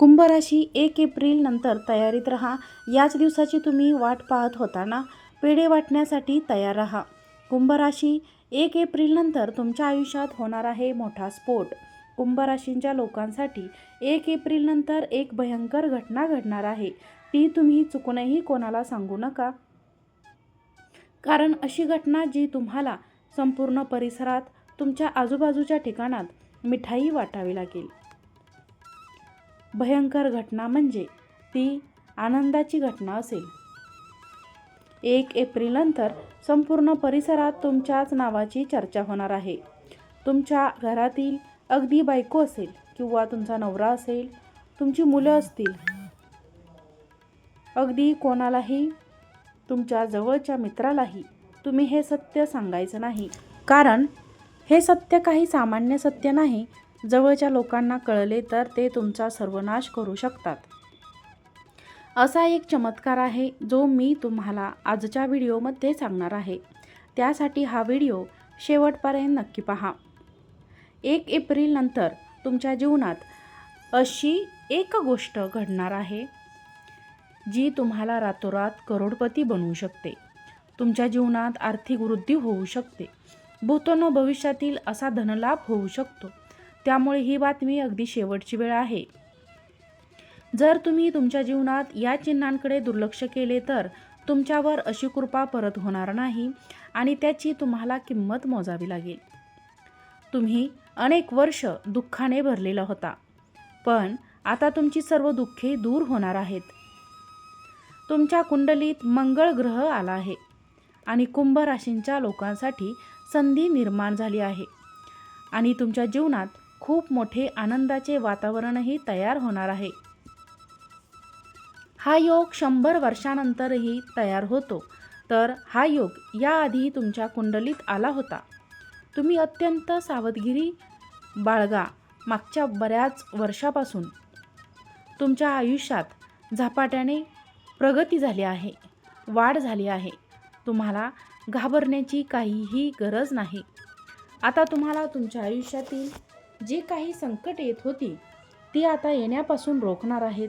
कुंभ राशी एक एप्रिल नंतर तयारीत राहा. याच दिवसाची तुम्ही वाट पाहत होता ना पेढे वाटण्यासाठी तयार राहा. कुंभ राशी एक एप्रिल नंतर तुमच्या आयुष्यात होणार आहे मोठा स्फोट. कुंभ राशींच्या लोकांसाठी एक एप्रिल नंतर एक भयंकर घटना घडणार आहे. ती तुम्ही चुकूनही कोणाला सांगू नका. कारण अशी घटना जी तुम्हाला संपूर्ण परिसरात तुमच्या आजूबाजूच्या ठिकाणात मिठाई वाटावी लागेल. भयंकर घटना म्हणजे ती आनंदाची घटना असेल. एक एप्रिलनंतर संपूर्ण परिसरात तुमच्याच नावाची चर्चा होणार आहे. तुमच्या घरातील अगदी बायको असेल किंवा तुमचा नवरा असेल तुमची मुलं असतील. अगदी कोणालाही तुमच्या जवळच्या मित्रालाही तुम्ही हे सत्य सांगायचं नाही. कारण हे सत्य काही सामान्य सत्य नाही जवळच्या लोकांना कळले तर ते तुमचा सर्वनाश करू शकतात. असा एक चमत्कार आहे जो मी तुम्हाला आजच्या व्हिडिओमध्ये सांगणार आहे. त्यासाठी हा व्हिडिओ शेवटपर्यंत नक्की पहा. एक एप्रिल नंतर तुमच्या जीवनात अशी एक गोष्ट घडणार आहे जी तुम्हाला रातोरात करोडपती बनवू शकते. तुमच्या जीवनात आर्थिक वृद्धी होऊ शकते. भूतोनो भविष्यातील असा धनलाभ होऊ शकतो. त्यामुळे ही बातमी अगदी शेवटची वेळ आहे. जर तुम्ही तुमच्या जीवनात या चिन्हांकडे दुर्लक्ष केले तर तुमच्यावर अशी कृपा परत होणार नाही आणि त्याची तुम्हाला किंमत मोजावी लागेल. तुम्ही अनेक वर्ष दुःखाने भरलेला होता पण आता तुमची सर्व दुःखे दूर होणार आहेत. तुमच्या कुंडलीत मंगळ ग्रह आला आहे आणि कुंभ राशींच्या लोकांसाठी संधी निर्माण झाली आहे आणि तुमच्या जीवनात खूप मोठे आनंदाचे वातावरणही तयार होणार आहे. हा योग शंभर वर्षानंतरही तयार होतो. तर हा योग याआधी तुमच्या कुंडलीत आला होता. तुम्ही अत्यंत सावधगिरी बाळगा मागच्या बऱ्याच वर्षापासून. तुमच्या आयुष्यात झपाट्याने प्रगती झाली आहे वाढ झाली आहे. तुम्हाला घाबरण्याची काहीही गरज नाही. आता तुम्हाला तुमच्या आयुष्यातील जी काही संकट येत होती ती आता येण्यापासून रोखणार आहेत.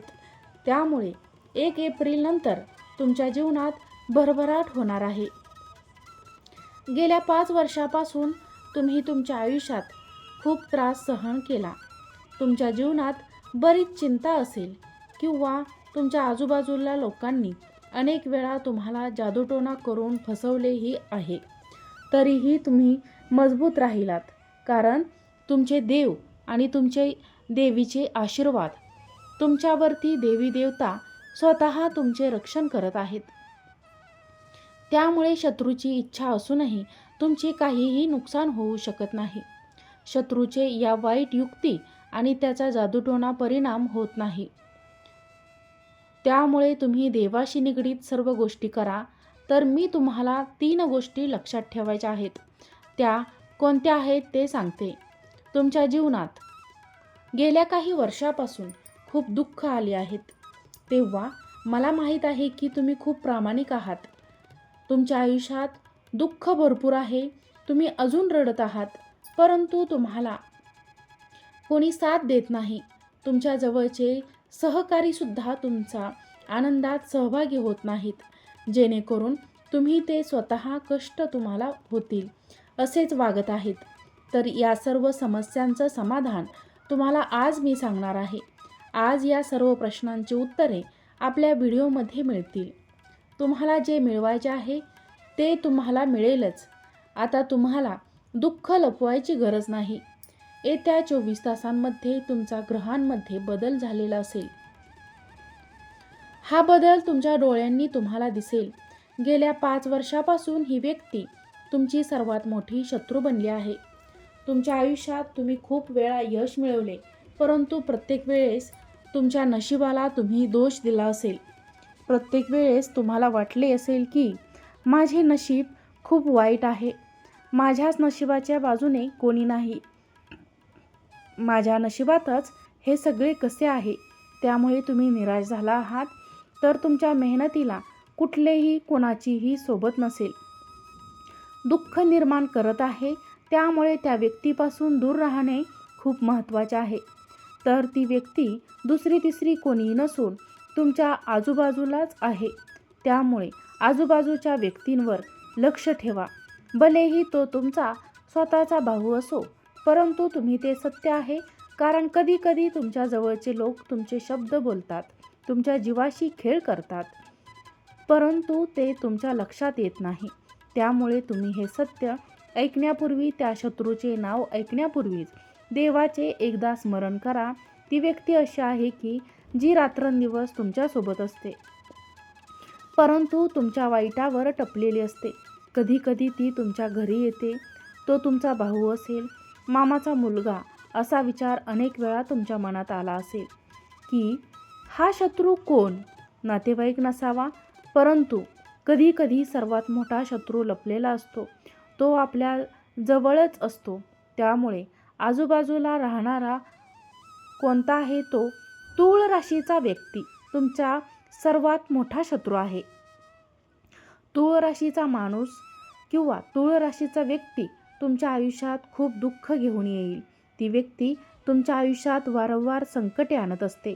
त्यामुळे एक एप्रिल नंतर तुमच्या जीवनात भरभराट होणार आहे. गेल्या पाच वर्षापासून तुम्ही तुमच्या आयुष्यात खूप त्रास सहन केला. तुमच्या जीवनात बरीच चिंता असेल किंवा तुमच्या आजूबाजूला लोकांनी अनेक वेळा तुम्हाला जादूटोना करून फसवलेही आहे. तरीही तुम्ही मजबूत राहिलात. कारण तुमचे देव आणि तुमचे देवीचे आशीर्वाद. तुमच्यावरती देवी देवता स्वतः तुमचे रक्षण करत आहेत. त्यामुळे शत्रूची इच्छा असूनही तुमचे काहीही नुकसान होऊ शकत नाही. शत्रूचे या वाईट युक्ती आणि त्याचा जादूटोणा परिणाम होत नाही. त्यामुळे तुम्ही देवाशी निगडीत सर्व गोष्टी करा तर मी तुम्हाला तीन गोष्टी लक्षात ठेवायच्या आहेत. त्या कोणत्या आहेत ते सांगते. तुमच्या जीवनात. गेल्या काही वर्षापासून खूप दुःख आले आहेत. तेव्हा मला माहीत आहे की तुम्ही खूप प्रामाणिक आहात. तुमच्या आयुष्यात दुःख भरपूर आहे तुम्ही अजून रडत आहात परंतु तुम्हाला कोणी साथ देत नाही. तुमच्या जवळचे सहकारीसुद्धा तुमचा आनंदात सहभागी होत नाहीत. जेणेकरून तुम्ही ते स्वतः कष्ट तुम्हाला होतील असेच वागत आहेत. तर या सर्व समस्यांचं समाधान तुम्हाला आज मी सांगणार आहे. आज या सर्व प्रश्नांची उत्तरे आपल्या व्हिडिओमध्ये मिळतील. तुम्हाला जे मिळवायचे आहे ते तुम्हाला मिळेलच. आता तुम्हाला दुःख लपवायची गरज नाही. येत्या चोवीस तासांमध्ये तुमचा ग्रहांमध्ये बदल झालेला असेल. हा बदल तुमच्या डोळ्यांनी तुम्हाला दिसेल. गेल्या पाच वर्षापासून ही व्यक्ती तुमची सर्वात मोठी शत्रू बनली आहे. तुमच्या आयुष्यात तुम्ही खूप वेळा यश मिळवले परंतु प्रत्येक वेळेस तुमच्या नशिबाला तुम्ही दोष दिला असेल. प्रत्येक वेळेस तुम्हाला वाटले असेल की माझे नशीब खूप वाईट आहे. माझ्याच नशिबाच्या बाजूने कोणी नाही. माझ्या नशिबातच हे सगळे कसे आहे त्यामुळे तुम्ही निराश झाला आहात तर तुमच्या मेहनतीला कुठलेही कोणाचीही सोबत नसेल. दुःख निर्माण करत आहे त्यामुळे त्या व्यक्तीपासून दूर राहणे खूप महत्त्वाचे आहे. तर ती व्यक्ती दुसरी तिसरी कोणी नसून तुमच्या आजूबाजूलाच आहे. त्यामुळे आजूबाजूच्या व्यक्तींवर लक्ष ठेवा. भलेही तो तुमचा स्वतःचा भाऊ असो परंतु तुम्ही ते सत्य आहे कारण कधी कधी तुमच्या जवळचे लोक तुमचे शब्द बोलतात तुमच्या जीवाशी खेळ करतात परंतु ते तुमच्या लक्षात येत नाही. त्यामुळे तुम्ही हे सत्य ऐकण्यापूर्वी त्या शत्रूचे नाव ऐकण्यापूर्वीच. देवाचे एकदा स्मरण करा. ती व्यक्ती अशी आहे की जी रात्रंदिवस तुमच्यासोबत असते. परंतु तुमच्या वाईटावर टपलेली असते. कधीकधी ती तुमच्या घरी येते. तो तुमचा भाऊ असेल. मामाचा मुलगा असा विचार अनेक वेळा तुमच्या मनात आला असेल की हा शत्रू कोण? नातेवाईक नसावा. परंतु कधीकधी सर्वात मोठा शत्रू लपलेला असतो. तो आपल्या जवळच असतो. त्यामुळे आजूबाजूला राहणारा कोणता आहे तो तूळ राशीचा व्यक्ती तुमचा सर्वात मोठा शत्रू आहे. तूळ राशीचा माणूस किंवा तूळ राशीचा व्यक्ती तुमच्या आयुष्यात खूप दुःख घेऊन येईल. ती व्यक्ती तुमच्या आयुष्यात वारंवार संकटे आणत असते.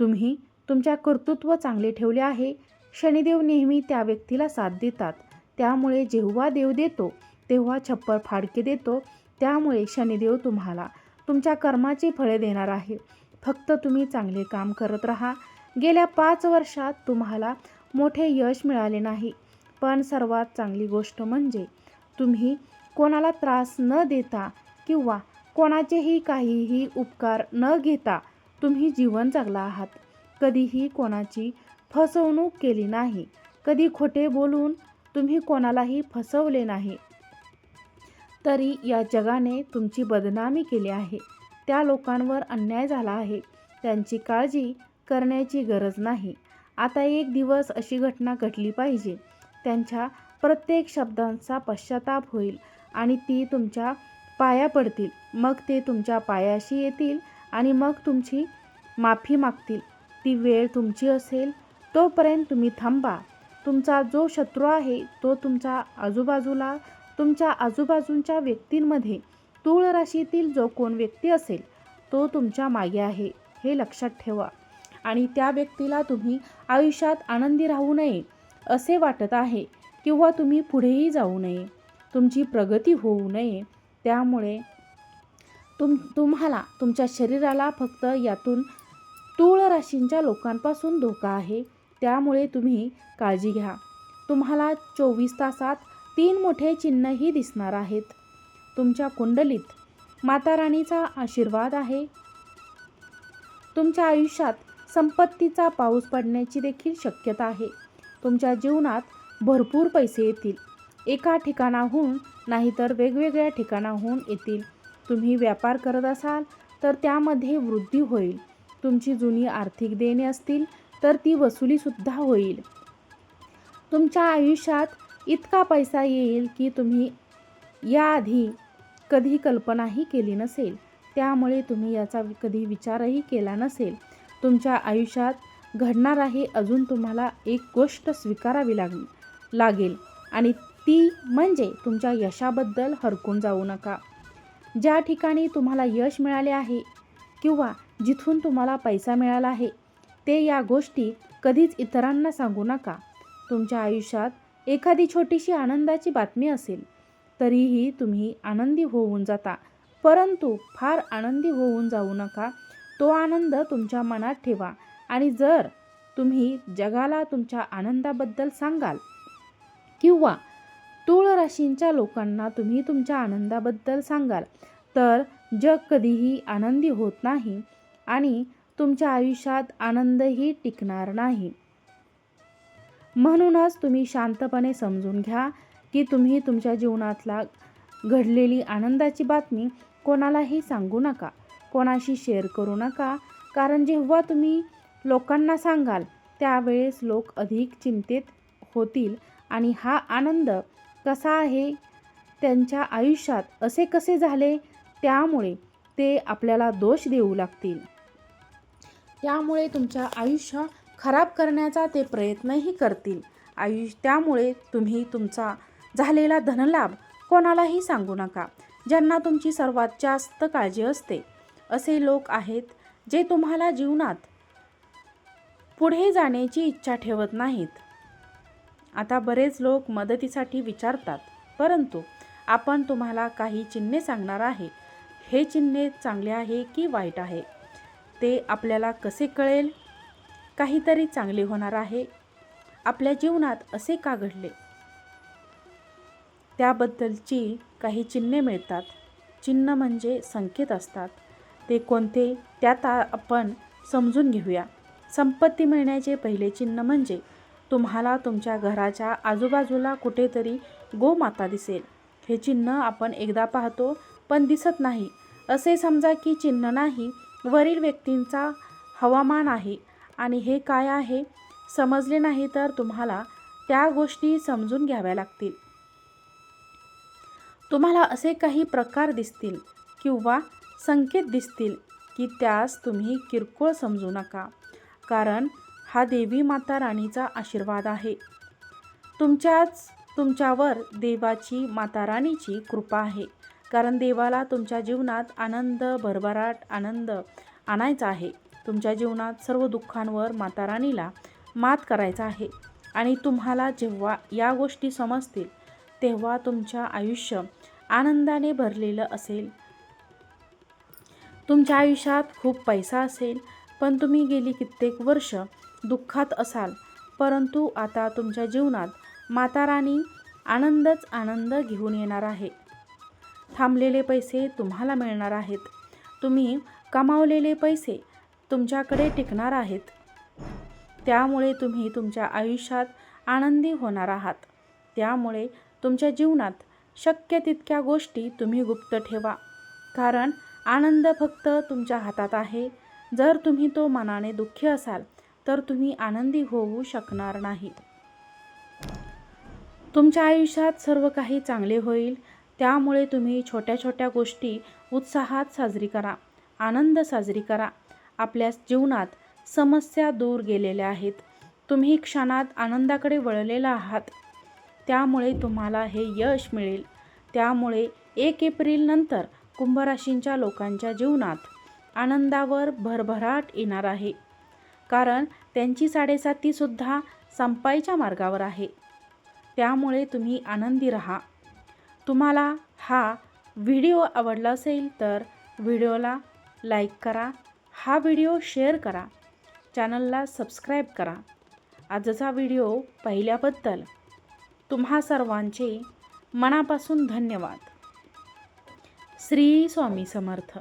तुम्ही तुमच्या कर्तृत्व चांगले ठेवले आहे. शनिदेव नेहमी त्या व्यक्तीला साथ देतात. त्यामुळे जेव्हा देव देतो तेव्हा छप्पर फाडके देतो. त्यामुळे शनिदेव तुम्हाला तुमच्या कर्माची फळे देणार आहे. फक्त तुम्ही चांगले काम करत राहा. गेल्या पाच वर्षात तुम्हाला मोठे यश मिळाले नाही. पण सर्वात चांगली गोष्ट म्हणजे तुम्ही कोणाला त्रास न देता किंवा कोणाचेही काहीही उपकार न घेता तुम्ही जीवन जगला आहात. कधीही कोणाची फसवणूक केली नाही. कधी खोटे बोलून तुम्ही कोणालाही फसवले नाही. तरी या जगाने तुमची बदनामी केली आहे. त्या लोकांवर अन्याय झाला आहे. त्यांची काळजी करण्याची गरज नाही. आता एक दिवस अशी घटना घडली पाहिजे. त्यांच्या प्रत्येक शब्दांचा पश्चाताप होईल आणि ती तुमच्या पाया पडतील. मग ते तुमच्या पायाशी येतील आणि मग तुमची माफी मागतील. ती वेळ तुमची असेल तोपर्यंत तुम्ही थांबा. तुमचा जो शत्रू आहे तो तुमच्या आजूबाजूला तुमच्या आजूबाजूंच्या व्यक्तींमध्ये तूळ राशीतील जो कोण व्यक्ती असेल तो तुमच्या मागे आहे हे लक्षात ठेवा. आणि त्या व्यक्तीला तुम्ही आयुष्यात आनंदी राहू नये असे वाटत आहे किंवा तुम्ही पुढेही जाऊ नये तुमची प्रगती होऊ नये त्यामुळे तुम तुम्हाला तुमच्या शरीराला फक्त यातून तूळ राशींच्या लोकांपासून धोका आहे त्यामुळे तुम्ही काळजी घ्या. तुम्हाला चोवीस तासात तीन मोठे चिन्हही दिसणार आहेत. तुमच्या कुंडलीत माता राणीचा आशीर्वाद आहे. तुमच्या आयुष्यात संपत्तीचा पाऊस पडण्याची देखील शक्यता आहे. तुमच्या जीवनात भरपूर पैसे येतील. एका ठिकाणाहून नाहीतर वेगवेगळ्या ठिकाणाहून येतील. तुम्ही व्यापार करत असाल तर त्यामध्ये वृद्धी होईल. तुमची जुनी आर्थिक देणे असतील तर ती वसुलीसुद्धा होईल. तुमच्या आयुष्यात इतका पैसा येईल की तुम्ही याआधी कधी कल्पनाही केली नसेल. त्यामुळे तुम्ही याचा कधी विचारही केला नसेल. तुमच्या आयुष्यात घडणार आहे अजून तुम्हाला एक गोष्ट स्वीकारावी लाग लागेल. आणि ती म्हणजे तुमच्या यशाबद्दल हरकून जाऊ नका. ज्या ठिकाणी तुम्हाला यश मिळाले आहे किंवा जिथून तुम्हाला पैसा मिळाला आहे ते या गोष्टी कधीच इतरांना सांगू नका. तुमच्या आयुष्यात एखादी छोटीशी आनंदाची बातमी असेल तरीही तुम्ही आनंदी होऊन जाता. परंतु फार आनंदी होऊन जाऊ नका. तो आनंद तुमच्या मनात ठेवा. आणि जर तुम्ही जगाला तुमच्या आनंदाबद्दल सांगाल किंवा तूळ राशींच्या लोकांना तुम्ही तुमच्या आनंदाबद्दल सांगाल तर जग कधीही आनंदी होत नाही आणि तुमच्या आयुष्यात आनंदही टिकणार नाही. म्हणूनच तुम्ही शांतपणे समजून घ्या की तुम्ही तुमच्या जीवनातला घडलेली आनंदाची बातमी कोणालाही सांगू नका. कोणाशी शेअर करू नका. कारण जेव्हा तुम्ही लोकांना सांगाल त्यावेळेस लोक अधिक चिंतेत होतील आणि हा आनंद कसा आहे त्यांच्या आयुष्यात असे कसे झाले त्यामुळे ते आपल्याला दोष देऊ लागतील. त्यामुळे तुमच्या आयुष्य खराब करण्याचा ते प्रयत्नही करतील. आयुष्य त्यामुळे तुम्ही तुमचा झालेला धनलाभ कोणालाही सांगू नका. ज्यांना तुमची सर्वात जास्त काळजी असते असे लोक आहेत जे तुम्हाला जीवनात पुढे जाण्याची इच्छा ठेवत नाहीत. आता बरेच लोक मदतीसाठी विचारतात परंतु आपण तुम्हाला काही चिन्हे सांगणार आहे. हे चिन्हे चांगले आहे की वाईट आहे? ते आपल्याला कसे कळेल? काहीतरी चांगले होणार आहे. आपल्या जीवनात असे का घडले? त्याबद्दलची काही चिन्हे मिळतात. चिन्ह म्हणजे संकेत असतात. ते कोणते त्यात आपण समजून घेऊया. संपत्ती मिळण्याचे पहिले चिन्ह म्हणजे तुम्हाला तुमच्या घराच्या आजूबाजूला कुठेतरी गोमाता दिसेल. हे चिन्ह आपण एकदा पाहतो पण दिसत नाही. असे समजा की चिन्ह नाही वरील व्यक्तींचा हवामान आहे. आणि हे काय आहे? समजले नाही तर तुम्हाला त्या गोष्टी समजून घ्याव्या लागतील. तुम्हाला असे काही प्रकार दिसतील किंवा संकेत दिसतील की त्यास तुम्ही किरकोळ समजू नका कारण हा देवी माता राणीचा आशीर्वाद आहे. तुमच्याच तुमच्यावर देवाची माता राणीची कृपा आहे कारण देवाला तुमच्या जीवनात आनंद भरभराट आनंद आणायचा आहे. तुमच्या जीवनात सर्व दुःखांवर माता राणीला मात करायचा आहे. आणि तुम्हाला जेव्हा या गोष्टी समजतील तेव्हा तुमच्या आयुष्य आनंदाने भरलेलं असेल. तुमच्या आयुष्यात खूप पैसा असेल पण तुम्ही गेली कित्येक वर्ष दुःखात असाल परंतु आता तुमच्या जीवनात माता राणी आनंदच आनंद घेऊन येणार आहे. थांबलेले पैसे तुम्हाला मिळणार आहेत. तुम्ही कमावलेले पैसे तुमच्याकडे टिकणार आहेत. त्यामुळे तुम्ही तुमच्या आयुष्यात आनंदी होणार आहात. त्यामुळे तुमच्या जीवनात शक्य तितक्या गोष्टी तुम्ही गुप्त ठेवा. कारण आनंद फक्त तुमच्या हातात आहे. जर तुम्ही तो मनाने दुःखी असाल तर तुम्ही आनंदी होऊ शकणार नाही. तुमच्या आयुष्यात सर्व काही चांगले होईल. त्यामुळे तुम्ही छोट्या छोट्या गोष्टी उत्साहात साजरी करा. आनंद साजरी करा. आपल्या जीवनात समस्या दूर गेलेल्या आहेत. तुम्ही क्षणात आनंदाकडे वळलेला आहात. त्यामुळे तुम्हाला हे यश मिळेल. त्यामुळे एक एप्रिल नंतर कुंभराशींच्या लोकांच्या जीवनात आनंदावर भरभराट येणार आहे. कारण त्यांची साडेसातीसुद्धा संपायच्या मार्गावर आहे. त्यामुळे तुम्ही आनंदी राहा. तुम्हाला हा व्हिडिओ आवडला असेल तर व्हिडिओला लाईक करा. हा व्हिडिओ शेअर करा. चॅनलला सबस्क्राईब करा. आजचा व्हिडिओ पाहिल्याबद्दल तुम्हा सर्वांचे मनापासून धन्यवाद. श्री स्वामी समर्थ.